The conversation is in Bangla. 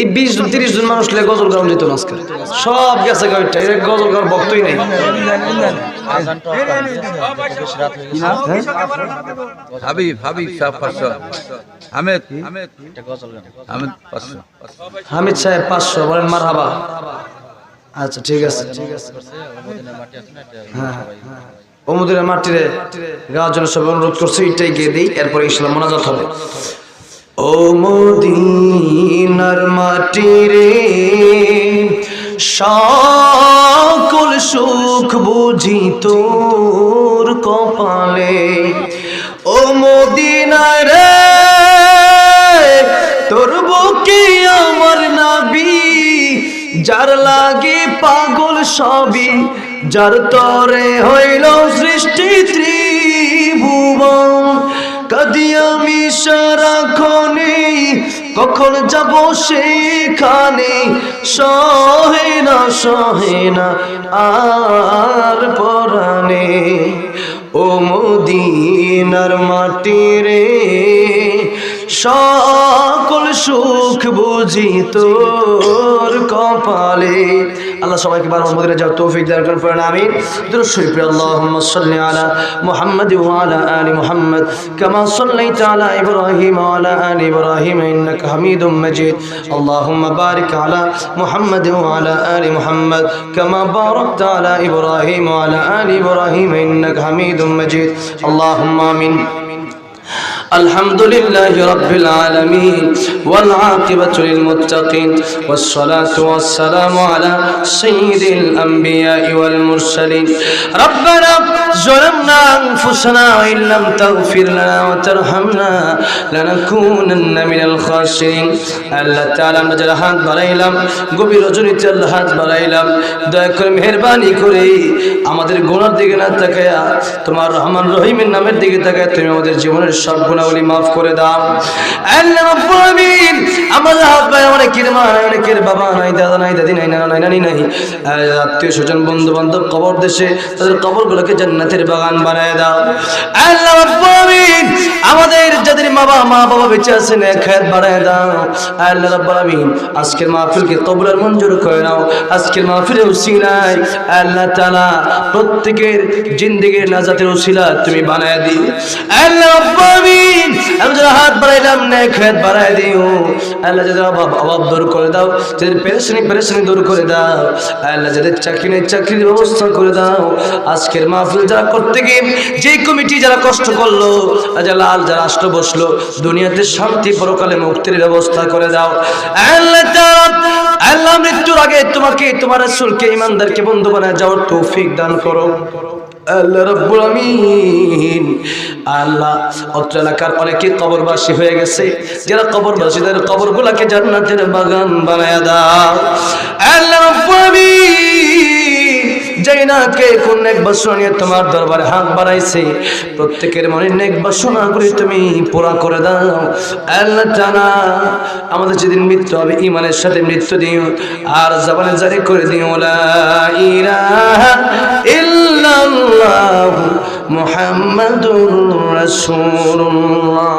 এই বিশ জন তিরিশ জন মানুষ লে গজল গান যেত আজকে সব গেছে এর গজল ভক্তই নেই। হাবিব হাবিব সাহেব পাঁচশো। হামিদ সাহেব পাঁচশো বলেন মার হাবা আচ্ছা ঠিক আছে। ঠিক আছে হ্যাঁ। অমুদিনের মাটিরে গাওয়ার জন্য সবাই অনুরোধ করছে এটাই গিয়ে দিই এরপরে ইসলাম মোনাজাত হবে। ও মদিনার মাটিরে সকল সুখ বুঝি তোর কপালে। ও মদিনার রে, তোর বুকে আমার নাবি, যার লাগে পাগল সবই যার তরে হইল সৃষ্টি ত্রিভুবন। কদি আমি সারাক্ষণে কখন যাব সেখানে? সহে না সহে না আর পরাণে। ও মদিনার মাটি রে সকল সুখ বুঝি তোর কপালে। আল্লাহ সবাইকে বার মদিনে যাও তৌফিক দান করেন, পড়েন, আমিন। দুরূদ শরীফ আল্লাহুম্মা সাল্লি আলা মুহাম্মাদ ওয়া আলা আলি মুহাম্মাদ, কামা সাল্লাইতা আলা ইব্রাহিম ওয়া আলা আলি ইব্রাহিম, ইন্নাকা হামিদুম মাজিদ। আল্লাহুম্মা বারিক আলা মুহাম্মাদ ওয়া আলা আলি মুহাম্মাদ, কামা বারাকতা আলা ইব্রাহিম ওয়া আলা আলি ইব্রাহিম, ইন্নাকা হামিদুম মাজিদ। আল্লাহুম্মা আমিন। الحمد لله رب العالمين والعاقبة للمتقين والصلاة والسلام على سيد الأنبياء والمرسلين ربنا ظلمنا أنفسنا وإن لم تغفر لنا وترحمنا لنكونن من الخاسرين আল্লাহ তাআলা আমরা যারা হাত বাড়াইলাম গভীর রজনীতে আল্লাহ হাত বাড়াইলাম দয়া করে মেহরবানি করে আমাদের গুণার দিকে না তাকায়া তোমার রহমান রহিমের নামের দিকে তাকায় তুমি আমাদের জীবনের সব গুণাবলী মাফ করে দাও। আল্লাহ রাব্বুল আমিন আমার হাত ভাই অনেকের মা অনেকের বাবা নাই, দাদা নাই, দাদি নাই, নানা নাই, নানি নাই। আত্মীয় স্বজন বন্ধু বান্ধব কবর দেশে, তাদের কবরগুলোকে জান্নাতের বাগান বানায় দাও। আল্লাহ রাব্বুল প্রত্যেকের জিন্দেগির নাজাতের উসিলা তুমি বানায় দিও। আল্লাহ হাত বাড়াইলাম হাত বাড়ায় দিও। আল্লাহ যাদের অভাব অভাব দূর করে দাও, যাদের পেরেশানি পেরেশানি দূর করে দাও। আল্লাহ যাদের চাকরি নেই চাকরির ব্যবস্থা করে দাও। আজকের মাহফিল যারা করতে গিয়ে যে কমিটি যারা কষ্ট করল আজ লাল, যারা আসলো বসল দুনিয়াতে শান্তি পরকালে মুক্তির ব্যবস্থা করে দাও। আল্লাহ মৃত্যুর আগে তোমাকে, তোমার রাসূলকে ইমানদারকে বন্ধু বানায় যাওয়ার তৌফিক দান করো। আল্লাহ রব্বুল এলাকার অনেকে কবরবাসী হয়ে গেছে। যারা কবরবাসীদের কবরগুলাকে জান্নাতের বাগান বানায় দাও। আল্লাহ যাই না কে কোন নেক বাসনা নিয়ে তোমার দরবারে হাত বাড়াইছে। প্রত্যেকের মনে নেক বাসনা করে তুমি পুরা করে দাও। আল্লাহ জানা আমাদের যেদিন মৃত্যু হবে ইমানের সাথে মৃত্যু দিও। আর জবানে জারি করে দিও, লা ইলাহা ইল্লাল্লাহ মুহাম্মাদুর রাসূলুল্লাহ।